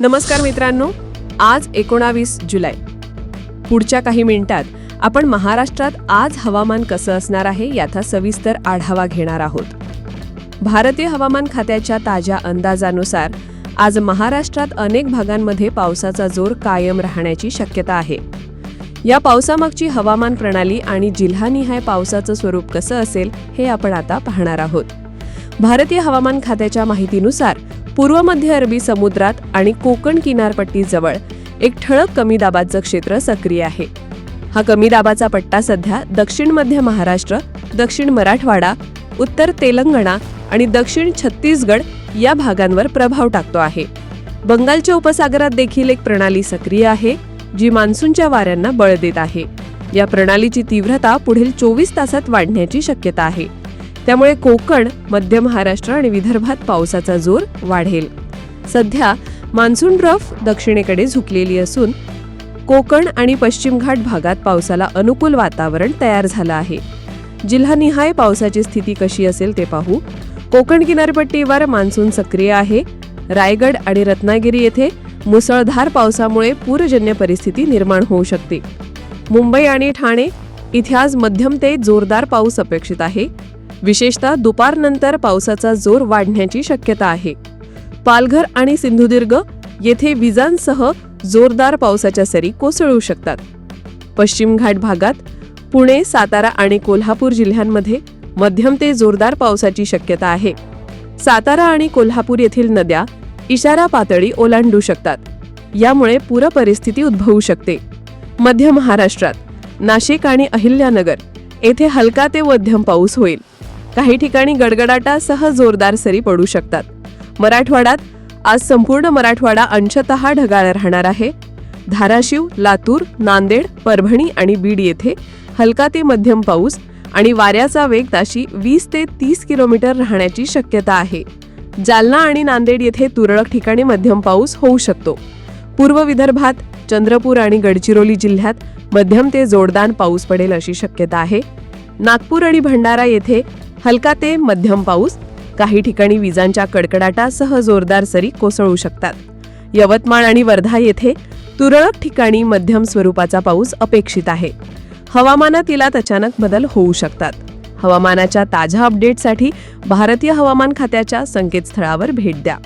नमस्कार मित्रांनो आज एकोणावीस जुलै. पुढच्या काही मिनिटात आपण महाराष्ट्रात आज हवामान कसं असणार आहे याचा सविस्तर आढावा घेणार आहोत. भारतीय हवामान खात्याच्या ताज्या अंदाजानुसार आज महाराष्ट्रात अनेक भागांमध्ये पावसाचा जोर कायम राहण्याची शक्यता आहे. या पावसामागची हवामान प्रणाली आणि जिल्हानिहाय पावसाचं स्वरूप कसं असेल हे आपण आता पाहणार आहोत. भारतीय हवामान खात्याच्या माहितीनुसार पूर्व मध्य अरबी समुद्रात आणि कोकण किनारपट्टीजवळ एक ठळक कमी दाबाचं क्षेत्र सक्रिय आहे. हा कमी दाबाचा पट्टा सध्या दक्षिण मध्य महाराष्ट्र दक्षिण मराठवाडा उत्तर तेलंगणा आणि दक्षिण छत्तीसगड या भागांवर प्रभाव टाकतो आहे. बंगालच्या उपसागरात देखील एक प्रणाली सक्रिय आहे जी मान्सूनच्या वाऱ्यांना बळ देत आहे. या प्रणालीची तीव्रता पुढील चोवीस तासात वाढण्याची शक्यता आहे. त्यामुळे कोकण मध्य महाराष्ट्र आणि विदर्भात पावसाचा जोर वाढेल. सध्या मान्सून रफ दक्षिणेकडे झुकलेली असून कोकण आणि पश्चिम घाट भागात पावसाला अनुकूल वातावरण तयार झालं आहे. जिल्हानिहाय पावसाची स्थिती कशी असेल ते पाहू. कोकण किनारपट्टीवर मान्सून सक्रिय आहे. रायगड आणि रत्नागिरी येथे मुसळधार पावसामुळे पूरजन्य परिस्थिती निर्माण होऊ शकते. मुंबई आणि ठाणे इथे आज मध्यम ते जोरदार पाऊस अपेक्षित आहे. विशेषतः दुपारनंतर पावसाचा जोर वाढण्याची शक्यता आहे. पालघर आणि सिंधुदुर्ग येथे विजांसह जोरदार पावसाच्या सरी कोसळू शकतात. पश्चिम घाट भागात पुणे सातारा आणि कोल्हापूर जिल्ह्यांमध्ये मध्यम ते जोरदार पावसाची शक्यता आहे. सातारा आणि कोल्हापूर येथील नद्या इशारा पातळी ओलांडू शकतात. यामुळे पूरपरिस्थिती उद्भवू शकते. मध्य महाराष्ट्रात नाशिक आणि अहिल्यानगर येथे हलका ते मध्यम पाऊस होईल. काही ठिकाणी गडगडाटासह जोरदार सरी पडू शकतात. मराठवाड्यात आज संपूर्ण मराठवाडा अंशतः ढगाळ राहणार आहे. धाराशिव लातूर नांदेड परभणी आणि बीड येथे हलका ते मध्यम पाऊस आणि वाऱ्याचा वेग ताशी वीस ते तीस किलोमीटर राहण्याची शक्यता आहे. जालना आणि नांदेड येथे तुरळक ठिकाणी मध्यम पाऊस होऊ शकतो. पूर्व विदर्भात चंद्रपूर आणि गडचिरोली जिल्ह्यात मध्यम ते जोरदार पाऊस पडेल अशी शक्यता आहे. नागपूर आणि भंडारा येथे हलका ते मध्यम पाऊस काही ठिकाणी विजांच्या कडकडाटासह जोरदार सरी कोसळू शकतात. यवतमाळ आणि वर्धा येथे तुरळक ठिकाणी मध्यम स्वरूपाचा पाऊस अपेक्षित आहे. हवामानात इलात अचानक बदल होऊ शकतात. हवामानाच्या ताज्या अपडेटसाठी भारतीय हवामान खात्याच्या संकेतस्थळावर भेट द्या.